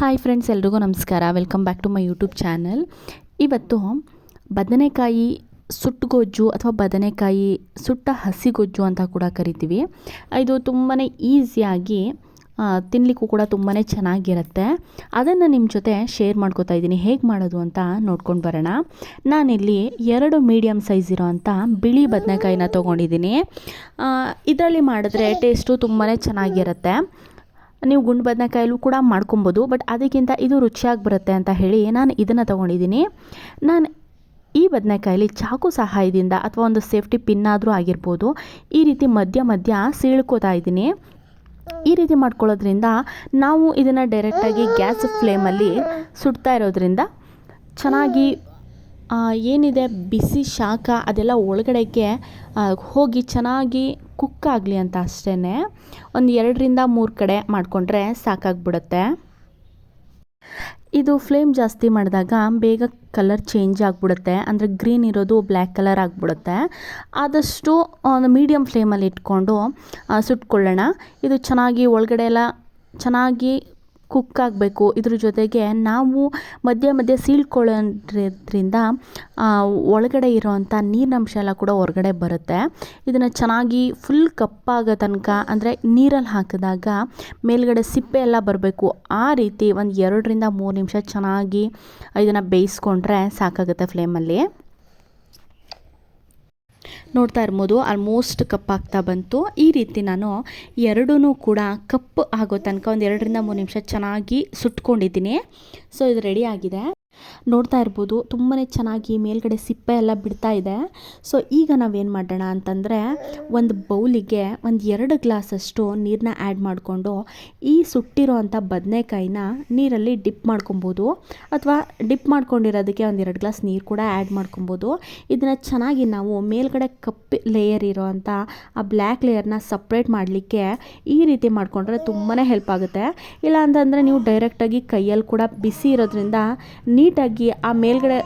Hi friends ಎಲ್ರಿಗೂ ನಮಸ್ಕಾರ. Welcome back to my YouTube channel ಇವತ್ತು ಬದನೆಕಾಯಿ ಸುಟ್ಟುಗೊಜ್ಜು ಅಥವಾ ಬದನೆಕಾಯಿ ಸುಟ್ಟ ಹಸಿಗೊಜ್ಜು ಅಂತ ಕೂಡ ಕರಿತೀವಿ. ಇದು ತುಂಬಾ ಈಸಿಯಾಗಿ ತಿನ್ನಲಿಕ್ಕೂ ಕೂಡ ತುಂಬಾ ಚೆನ್ನಾಗಿರುತ್ತೆ. ಅದನ್ನು ನಿಮ್ಮ ಜೊತೆ ಶೇರ್ ಮಾಡ್ಕೋತಾ ಇದ್ದೀನಿ. ಹೇಗೆ ಮಾಡೋದು ಅಂತ ನೋಡ್ಕೊಂಡು ಬರೋಣ. ನಾನಿಲ್ಲಿ ಎರಡು ಮೀಡಿಯಮ್ ಸೈಜ್ ಇರೋವಂಥ ಬಿಳಿ ಬದನೆಕಾಯಿನ ತೊಗೊಂಡಿದ್ದೀನಿ. ಇದರಲ್ಲಿ ಮಾಡಿದ್ರೆ ಟೇಸ್ಟು ತುಂಬಾ ಚೆನ್ನಾಗಿರುತ್ತೆ. ನೀವು ಗುಂಡು ಬದನೆಕಾಯಲ್ಲೂ ಕೂಡ ಮಾಡ್ಕೊಬೋದು ಬಟ್ ಅದಕ್ಕಿಂತ ಇದು ರುಚಿಯಾಗಿ ಬರುತ್ತೆ ಅಂತ ಹೇಳಿ ನಾನು ಇದನ್ನು ತೊಗೊಂಡಿದ್ದೀನಿ. ನಾನು ಈ ಬದನೆಕಾಯಲ್ಲಿ ಚಾಕು ಸಹಾಯದಿಂದ ಅಥವಾ ಒಂದು ಸೇಫ್ಟಿ ಪಿನ್ ಆದರೂ ಆಗಿರ್ಬೋದು, ಈ ರೀತಿ ಮಧ್ಯ ಮಧ್ಯ ಸೀಳ್ಕೋತಾ ಇದ್ದೀನಿ. ಈ ರೀತಿ ಮಾಡ್ಕೊಳ್ಳೋದ್ರಿಂದ ನಾವು ಇದನ್ನು ಡೈರೆಕ್ಟಾಗಿ ಗ್ಯಾಸ್ ಫ್ಲೇಮಲ್ಲಿ ಸುಡ್ತಾ ಇರೋದ್ರಿಂದ ಚೆನ್ನಾಗಿ ಏನಿದೆ? ಬಿಸಿ ಶಾಖ ಅದೆಲ್ಲ ಒಳಗಡೆಗೆ ಹೋಗಿ ಚೆನ್ನಾಗಿ ಕುಕ್ ಆಗಲಿ ಅಂತ ಅಷ್ಟೇ ಒಂದು ಎರಡರಿಂದ ಮೂರು ಕಡೆ ಮಾಡಿಕೊಂಡ್ರೆ ಸಾಕಾಗ್ಬಿಡುತ್ತೆ. ಇದು ಫ್ಲೇಮ್ ಜಾಸ್ತಿ ಮಾಡಿದಾಗ ಬೇಗ ಕಲರ್ ಚೇಂಜ್ ಆಗಿಬಿಡುತ್ತೆ. ಅಂದರೆ ಗ್ರೀನ್ ಇರೋದು ಬ್ಲ್ಯಾಕ್ ಕಲರ್ ಆಗಿಬಿಡುತ್ತೆ. ಆದಷ್ಟು ಒಂದು ಮೀಡಿಯಮ್ ಫ್ಲೇಮಲ್ಲಿ ಇಟ್ಕೊಂಡು ಸುಟ್ಕೊಳ್ಳೋಣ. ಇದು ಚೆನ್ನಾಗಿ ಒಳಗಡೆ ಎಲ್ಲ ಚೆನ್ನಾಗಿ ಕುಕ್ ಆಗಬೇಕು. ಇದ್ರ ಜೊತೆಗೆ ನಾವು ಮಧ್ಯೆ ಮಧ್ಯೆ ಸೀಳ್ಕೊಳ್ಳೋದ್ರಿಂದ ಒಳಗಡೆ ಇರೋವಂಥ ನೀರಿನಂಶ ಎಲ್ಲ ಕೂಡ ಹೊರಗಡೆ ಬರುತ್ತೆ. ಇದನ್ನು ಚೆನ್ನಾಗಿ ಫುಲ್ ಕಪ್ಪಾಗೋ ತನಕ, ಅಂದರೆ ನೀರಲ್ಲಿ ಹಾಕಿದಾಗ ಮೇಲ್ಗಡೆ ಸಿಪ್ಪೆ ಎಲ್ಲ ಬರಬೇಕು. ಆ ರೀತಿ ಒಂದು ಎರಡರಿಂದ ಮೂರು ನಿಮಿಷ ಚೆನ್ನಾಗಿ ಇದನ್ನು ಬೇಯಿಸ್ಕೊಂಡ್ರೆ ಸಾಕಾಗುತ್ತೆ ಫ್ಲೇಮಲ್ಲಿ ನೋಡ್ತಾ ಇರ್ಬೋದು ಆಲ್ಮೋಸ್ಟ್ ಕಪ್ಪಾಗ್ತಾ ಬಂತು. ಈ ರೀತಿ ನಾನು ಎರಡೂ ಕೂಡ ಕಪ್ ಆಗೋ ತನಕ ಒಂದು ಎರಡರಿಂದ ಮೂರು ನಿಮಿಷ ಚೆನ್ನಾಗಿ ಸುಟ್ಕೊಂಡಿದ್ದೀನಿ. ಸೊ ಇದು ರೆಡಿ ಆಗಿದೆ. ನೋಡ್ತಾ ಇರ್ಬೋದು ತುಂಬಾ ಚೆನ್ನಾಗಿ ಮೇಲ್ಗಡೆ ಸಿಪ್ಪೆ ಎಲ್ಲ ಬಿಡ್ತಾ ಇದೆ. ಸೊ ಈಗ ನಾವೇನು ಮಾಡೋಣ ಅಂತಂದರೆ, ಒಂದು ಬೌಲಿಗೆ ಒಂದು ಎರಡು ಗ್ಲಾಸಷ್ಟು ನೀರನ್ನ ಆ್ಯಡ್ ಮಾಡಿಕೊಂಡು, ಈ ಸುಟ್ಟಿರೋ ಅಂಥ ಬದನೆಕಾಯಿನ ನೀರಲ್ಲಿ ಡಿಪ್ ಮಾಡ್ಕೊಬೋದು. ಅಥವಾ ಡಿಪ್ ಮಾಡ್ಕೊಂಡಿರೋದಕ್ಕೆ ಒಂದು ಎರಡು ಗ್ಲಾಸ್ ನೀರು ಕೂಡ ಆ್ಯಡ್ ಮಾಡ್ಕೊಬೋದು. ಇದನ್ನು ಚೆನ್ನಾಗಿ ನಾವು ಮೇಲ್ಗಡೆ ಕಪ್ಪು ಲೇಯರ್ ಇರೋವಂಥ ಆ ಬ್ಲ್ಯಾಕ್ ಲೇಯರ್ನ ಸಪ್ರೇಟ್ ಮಾಡಲಿಕ್ಕೆ ಈ ರೀತಿ ಮಾಡಿಕೊಂಡ್ರೆ ತುಂಬಾ ಹೆಲ್ಪ್ ಆಗುತ್ತೆ. ಇಲ್ಲ ಅಂತಂದರೆ ನೀವು ಡೈರೆಕ್ಟಾಗಿ ಕೈಯಲ್ಲಿ ಕೂಡ ಬಿಸಿ ಇರೋದ್ರಿಂದ ನೀಟಾಗಿ ಆ ಮೇಲ್ಗಡೆ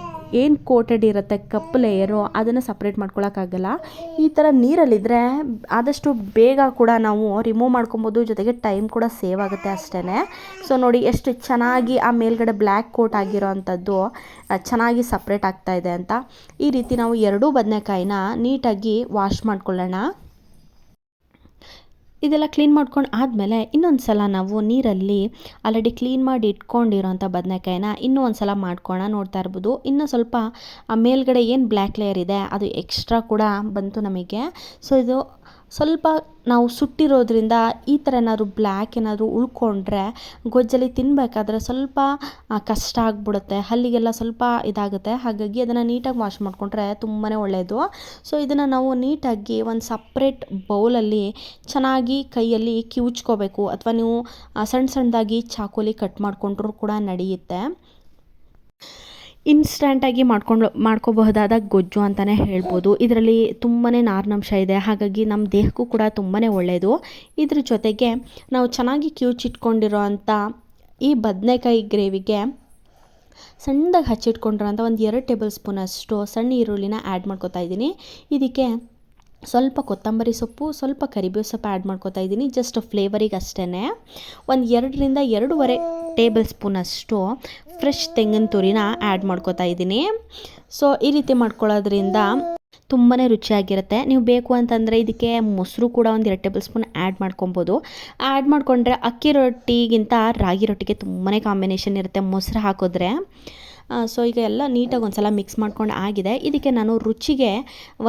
ಏನು ಕೋಟೆಡ್ ಇರುತ್ತೆ ಕಪ್ಪು ಲೇಯರು ಅದನ್ನು ಸಪ್ರೇಟ್ ಮಾಡ್ಕೊಳಕ್ಕಾಗಲ್ಲ ಈ ಥರ ನೀರಲ್ಲಿದ್ದರೆ ಆದಷ್ಟು ಬೇಗ ಕೂಡ ನಾವು ರಿಮೂವ್ ಮಾಡ್ಕೊಬೋದು, ಜೊತೆಗೆ ಟೈಮ್ ಕೂಡ ಸೇವ್ ಆಗುತ್ತೆ ಅಷ್ಟೇ ಸೊ ನೋಡಿ ಎಷ್ಟು ಚೆನ್ನಾಗಿ ಆ ಮೇಲ್ಗಡೆ ಬ್ಲ್ಯಾಕ್ ಕೋಟ್ ಆಗಿರೋ ಅಂಥದ್ದು ಚೆನ್ನಾಗಿ ಸಪ್ರೇಟ್ ಆಗ್ತಾ ಇದೆ ಅಂತ. ಈ ರೀತಿ ನಾವು ಎರಡೂ ಬದನೆಕಾಯಿನ ನೀಟಾಗಿ ವಾಶ್ ಮಾಡ್ಕೊಳ್ಳೋಣ. ಇದೆಲ್ಲ ಕ್ಲೀನ್ ಮಾಡ್ಕೊಂಡು ಆದಮೇಲೆ ಇನ್ನೊಂದು ಸಲ ನಾವು ನೀರಲ್ಲಿ ಆಲ್ರೆಡಿ ಕ್ಲೀನ್ ಮಾಡಿ ಇಟ್ಕೊಂಡಿರೋಂಥ ಬದನೆಕಾಯಿನ ಇನ್ನೂ ಒಂದು ಸಲ ಮಾಡ್ಕೊಳ ನೋಡ್ತಾ ಇರ್ಬೋದು. ಇನ್ನೂ ಸ್ವಲ್ಪ, ಆ ಮೇಲ್ಗಡೆ ಏನು ಬ್ಲ್ಯಾಕ್ ಲೇಯರ್ ಇದೆ, ಅದು ಎಕ್ಸ್ಟ್ರಾ ಕೂಡ ಬಂತು ನಮಗೆ. ಸೊ ಇದು ಸ್ವಲ್ಪ ನಾವು ಸುಟ್ಟಿರೋದ್ರಿಂದ ಈ ಥರ ಏನಾದರೂ ಬ್ಲ್ಯಾಕ್ ಏನಾದರೂ ಉಳ್ಕೊಂಡ್ರೆ ಗೊಜ್ಜಲ್ಲಿ ತಿನ್ನಬೇಕಾದ್ರೆ ಸ್ವಲ್ಪ ಕಷ್ಟ ಆಗಿಬಿಡುತ್ತೆ. ಹಲ್ಲಿಗೆಲ್ಲ ಸ್ವಲ್ಪ ಇದಾಗುತ್ತೆ. ಹಾಗಾಗಿ ಅದನ್ನು ನೀಟಾಗಿ ವಾಶ್ ಮಾಡಿಕೊಂಡ್ರೆ ತುಂಬಾ ಒಳ್ಳೆಯದು ಸೊ ಇದನ್ನು ನಾವು ನೀಟಾಗಿ ಒಂದು ಸಪ್ರೇಟ್ ಬೌಲಲ್ಲಿ ಚೆನ್ನಾಗಿ ಕೈಯಲ್ಲಿ ಕಿವುಚ್ಕೋಬೇಕು. ಅಥವಾ ನೀವು ಸಣ್ಣ ಸಣ್ಣದಾಗಿ ಚಾಕೋಲಿ ಕಟ್ ಮಾಡಿಕೊಂಡ್ರೂ ಕೂಡ ನಡೆಯುತ್ತೆ. ಇನ್ಸ್ಟಂಟಾಗಿ ಮಾಡ್ಕೊಂಡು ಮಾಡ್ಕೋಬಹುದಾದ ಗೊಜ್ಜು ಅಂತಲೇ ಹೇಳ್ಬೋದು. ಇದರಲ್ಲಿ ತುಂಬಾ ನಾರಿನಂಶ ಇದೆ. ಹಾಗಾಗಿ ನಮ್ಮ ದೇಹಕ್ಕೂ ಕೂಡ ತುಂಬಾ ಒಳ್ಳೆಯದು ಇದ್ರ ಜೊತೆಗೆ ನಾವು ಚೆನ್ನಾಗಿ ಕಿವುಚಿಟ್ಕೊಂಡಿರೋ ಅಂಥ ಈ ಬದನೆಕಾಯಿ ಗ್ರೇವಿಗೆ ಸಣ್ಣದಾಗಿ ಹಚ್ಚಿಟ್ಕೊಂಡಿರೋಂಥ ಒಂದು ಎರಡು ಟೇಬಲ್ ಸ್ಪೂನಷ್ಟು ಸಣ್ಣ ಈರುಳ್ಳಿನ ಆ್ಯಡ್ ಮಾಡ್ಕೋತಾ ಇದ್ದೀನಿ. ಇದಕ್ಕೆ ಸ್ವಲ್ಪ ಕೊತ್ತಂಬರಿ ಸೊಪ್ಪು, ಸ್ವಲ್ಪ ಕರಿಬೇವು ಸೊಪ್ಪು ಆ್ಯಡ್ ಮಾಡ್ಕೋತಾ ಇದ್ದೀನಿ. ಜಸ್ಟ್ ಫ್ಲೇವರಿಗೆ ಅಷ್ಟೇ ಒಂದು ಎರಡರಿಂದ ಎರಡೂವರೆ ಟೇಬಲ್ ಸ್ಪೂನಷ್ಟು ಫ್ರೆಶ್ ತೆಂಗಿನ ತುರಿನ ಆ್ಯಡ್ ಮಾಡ್ಕೊತಾ ಇದ್ದೀನಿ. ಸೊ, ಈ ರೀತಿ ಮಾಡ್ಕೊಳ್ಳೋದ್ರಿಂದ ತುಂಬಾ ರುಚಿಯಾಗಿರುತ್ತೆ. ನೀವು ಬೇಕು ಅಂತಂದರೆ ಇದಕ್ಕೆ ಮೊಸರು ಕೂಡ ಒಂದು ಎರಡು ಟೇಬಲ್ ಸ್ಪೂನ್ ಆ್ಯಡ್ ಮಾಡ್ಕೊಬೋದು. ಆ್ಯಡ್ ಮಾಡಿಕೊಂಡ್ರೆ ಅಕ್ಕಿ ರೊಟ್ಟಿಗಿಂತ ರಾಗಿ ರೊಟ್ಟಿಗೆ ತುಂಬಾ ಕಾಂಬಿನೇಷನ್ ಇರುತ್ತೆ ಮೊಸರು ಹಾಕಿದ್ರೆ. ಸೊ ಈಗ ಎಲ್ಲ ನೀಟಾಗಿ ಒಂದು ಸಲ ಮಿಕ್ಸ್ ಮಾಡ್ಕೊಂಡು ಆಗಿದೆ. ಇದಕ್ಕೆ ನಾನು ರುಚಿಗೆ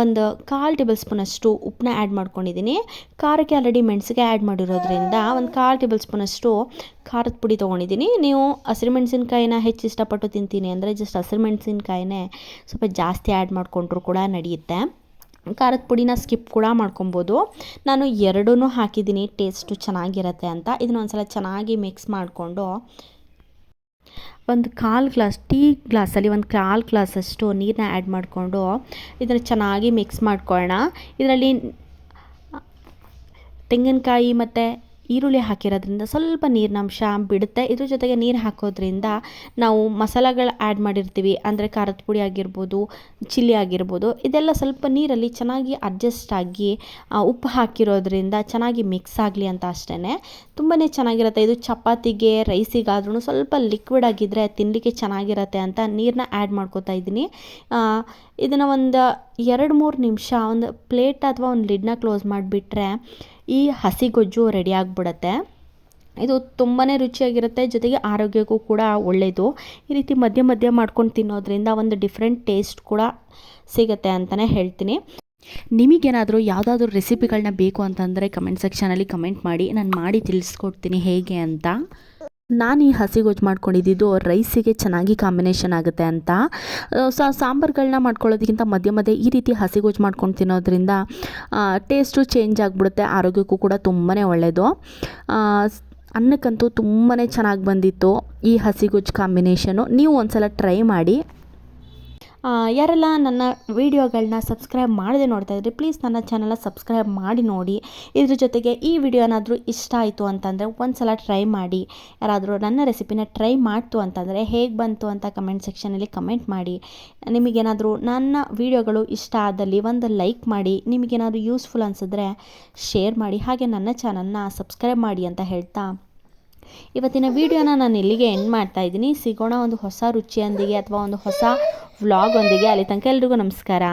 ಒಂದು ಕಾಲು ಟೇಬಲ್ ಸ್ಪೂನಷ್ಟು ಉಪ್ಪನ್ನ ಆ್ಯಡ್ ಮಾಡ್ಕೊಂಡಿದ್ದೀನಿ ಖಾರಕ್ಕೆ ಆಲ್ರೆಡಿ ಮೆಣಸಿಗೆ ಆ್ಯಡ್ ಮಾಡಿರೋದ್ರಿಂದ ಒಂದು ಕಾಲು ಟೇಬಲ್ ಸ್ಪೂನಷ್ಟು ಖಾರದ ಪುಡಿ ತೊಗೊಂಡಿದ್ದೀನಿ ನೀವು ಹಸಿರು ಮೆಣಸಿನ್ಕಾಯಿನ ಹೆಚ್ಚು ಇಷ್ಟಪಟ್ಟು ತಿಂತೀನಿ ಅಂದರೆ ಜಸ್ಟ್ ಹಸಿರು ಮೆಣಸಿನ್ಕಾಯಿನೇ ಸ್ವಲ್ಪ ಜಾಸ್ತಿ ಆ್ಯಡ್ ಮಾಡಿಕೊಂಡ್ರು ಕೂಡ ನಡೆಯುತ್ತೆ. ಖಾರದ ಪುಡಿನ ಸ್ಕಿಪ್ ಕೂಡ ಮಾಡ್ಕೊಬೋದು. ನಾನು ಎರಡೂ ಹಾಕಿದ್ದೀನಿ ಟೇಸ್ಟು ಚೆನ್ನಾಗಿರುತ್ತೆ ಅಂತ. ಇದನ್ನ ಒಂದ್ಸಲ ಚೆನ್ನಾಗಿ ಮಿಕ್ಸ್ ಮಾಡಿಕೊಂಡು ಒಂದು ಕಾಲು ಗ್ಲಾಸ್, ಟೀ ಗ್ಲಾಸಲ್ಲಿ ಒಂದು ಕಾಲು ಗ್ಲಾಸಷ್ಟು ನೀರನ್ನ ಆ್ಯಡ್ ಮಾಡಿಕೊಂಡು ಇದನ್ನು ಚೆನ್ನಾಗಿ ಮಿಕ್ಸ್ ಮಾಡ್ಕೊಳ್ಳೋಣ ಇದರಲ್ಲಿ ತೆಂಗಿನಕಾಯಿ ಮತ್ತು ಈರುಳ್ಳಿ ಹಾಕಿರೋದ್ರಿಂದ ಸ್ವಲ್ಪ ನೀರಿನಂಶ ಬಿಡುತ್ತೆ. ಇದ್ರ ಜೊತೆಗೆ ನೀರು ಹಾಕೋದ್ರಿಂದ ನಾವು ಮಸಾಲೆಗಳು ಆ್ಯಡ್ ಮಾಡಿರ್ತೀವಿ. ಅಂದರೆ ಖಾರದ ಪುಡಿ ಆಗಿರ್ಬೋದು, ಚಿಲ್ಲಿ ಆಗಿರ್ಬೋದು. ಇದೆಲ್ಲ ಸ್ವಲ್ಪ ನೀರಲ್ಲಿ ಚೆನ್ನಾಗಿ ಅಡ್ಜಸ್ಟ್ ಆಗಿ ಉಪ್ಪು ಹಾಕಿರೋದ್ರಿಂದ ಚೆನ್ನಾಗಿ ಮಿಕ್ಸ್ ಆಗಲಿ ಅಂತ ಅಷ್ಟೇ ತುಂಬಾ ಚೆನ್ನಾಗಿರುತ್ತೆ. ಇದು ಚಪಾತಿಗೆ ರೈಸಿಗಾದ್ರೂ ಸ್ವಲ್ಪ ಲಿಕ್ವಿಡ್ ಆಗಿದ್ದರೆ ತಿನ್ನಲಿಕ್ಕೆ ಚೆನ್ನಾಗಿರುತ್ತೆ ಅಂತ ನೀರನ್ನ ಆ್ಯಡ್ ಮಾಡ್ಕೋತಾ ಇದ್ದೀನಿ. ಇದನ್ನು ಒಂದು ಎರಡು ಮೂರು ನಿಮಿಷ ಒಂದು ಪ್ಲೇಟ್ ಅಥವಾ ಒಂದು ಲಿಡ್ನ ಕ್ಲೋಸ್ ಮಾಡಿಬಿಟ್ರೆ ಈ ಹಸಿ ಗೊಜ್ಜು ರೆಡಿ ಆಗಿಬಿಡತ್ತೆ. ಇದು ತುಂಬಾ ರುಚಿಯಾಗಿರುತ್ತೆ, ಜೊತೆಗೆ ಆರೋಗ್ಯಕ್ಕೂ ಕೂಡ ಒಳ್ಳೆಯದು ಈ ರೀತಿ ಮಧ್ಯ ಮಧ್ಯ ಮಾಡ್ಕೊಂಡು ತಿನ್ನೋದ್ರಿಂದ ಒಂದು ಡಿಫ್ರೆಂಟ್ ಟೇಸ್ಟ್ ಕೂಡ ಸಿಗುತ್ತೆ ಅಂತಲೇ ಹೇಳ್ತೀನಿ. ನಿಮಗೇನಾದರೂ ಯಾವುದಾದ್ರೂ ರೆಸಿಪಿಗಳನ್ನ ಬೇಕು ಅಂತಂದರೆ ಕಮೆಂಟ್ ಸೆಕ್ಷನಲ್ಲಿ ಕಮೆಂಟ್ ಮಾಡಿ. ನಾನು ಮಾಡಿ ತಿಳಿಸ್ಕೊಡ್ತೀನಿ ಹೇಗೆ ಅಂತ. ನಾನು ಈ ಹಸಿಗೊಜ್ಜು ಮಾಡ್ಕೊಂಡಿದ್ದು ರೈಸಿಗೆ ಚೆನ್ನಾಗಿ ಕಾಂಬಿನೇಷನ್ ಆಗುತ್ತೆ ಅಂತ. ಸ ಸಾಂಬಾರುಗಳನ್ನ ಮಾಡ್ಕೊಳ್ಳೋದಕ್ಕಿಂತ ಮಧ್ಯ ಮಧ್ಯೆ ಈ ರೀತಿ ಹಸಿಗೊಜ್ಜು ಮಾಡ್ಕೊಂಡು ತಿನ್ನೋದ್ರಿಂದ ಟೇಸ್ಟು ಚೇಂಜ್ ಆಗಿಬಿಡುತ್ತೆ, ಆರೋಗ್ಯಕ್ಕೂ ಕೂಡ ತುಂಬಾ ಒಳ್ಳೆಯದು ಅನ್ನಕ್ಕಂತೂ ತುಂಬಾ ಚೆನ್ನಾಗಿ ಬಂದಿತ್ತು ಈ ಹಸಿಗೊಜ್ಜು ಕಾಂಬಿನೇಷನು ನೀವು ಒಂದ್ಸಲ ಟ್ರೈ ಮಾಡಿ. ಯಾರೆಲ್ಲ ನನ್ನ ವೀಡಿಯೋಗಳನ್ನ ಸಬ್ಸ್ಕ್ರೈಬ್ ಮಾಡದೆ ನೋಡ್ತಾ ಇದ್ರಿ ಪ್ಲೀಸ್ ನನ್ನ ಚಾನಲ್ನ ಸಬ್ಸ್ಕ್ರೈಬ್ ಮಾಡಿ ನೋಡಿ. ಇದ್ರ ಜೊತೆಗೆ ಈ ವಿಡಿಯೋ ಏನಾದರೂ ಇಷ್ಟ ಆಯಿತು ಅಂತಂದರೆ ಒಂದು ಸಲ ಟ್ರೈ ಮಾಡಿ. ಯಾರಾದರೂ ನನ್ನ ರೆಸಿಪಿನ ಟ್ರೈ ಮಾಡ್ತು ಅಂತಂದರೆ ಹೇಗೆ ಬಂತು ಅಂತ ಕಮೆಂಟ್ ಸೆಕ್ಷನಲ್ಲಿ ಕಮೆಂಟ್ ಮಾಡಿ. ನಿಮಗೇನಾದರೂ ನನ್ನ ವೀಡಿಯೋಗಳು ಇಷ್ಟ ಆದಲ್ಲಿ ಒಂದು ಲೈಕ್ ಮಾಡಿ, ನಿಮಗೇನಾದರೂ ಯೂಸ್ಫುಲ್ ಅನಿಸಿದ್ರೆ ಶೇರ್ ಮಾಡಿ, ಹಾಗೆ ನನ್ನ ಚಾನಲ್ನ ಸಬ್ಸ್ಕ್ರೈಬ್ ಮಾಡಿ ಅಂತ ಹೇಳ್ತಾ ಇವತ್ತಿನ ವಿಡಿಯೋನ ನಾನು ಇಲ್ಲಿಗೆ ಎಂಡ್ ಮಾಡ್ತಾ ಇದ್ದೀನಿ. ಸಿಗೋಣ ಒಂದು ಹೊಸ ರುಚಿಯೊಂದಿಗೆ ಅಥವಾ ಒಂದು ಹೊಸ ವ್ಲಾಗ್ ಒಂದಿಗೆ. ಅಲ್ಲಿ ತನಕ ಎಲ್ರಿಗೂ ನಮಸ್ಕಾರ.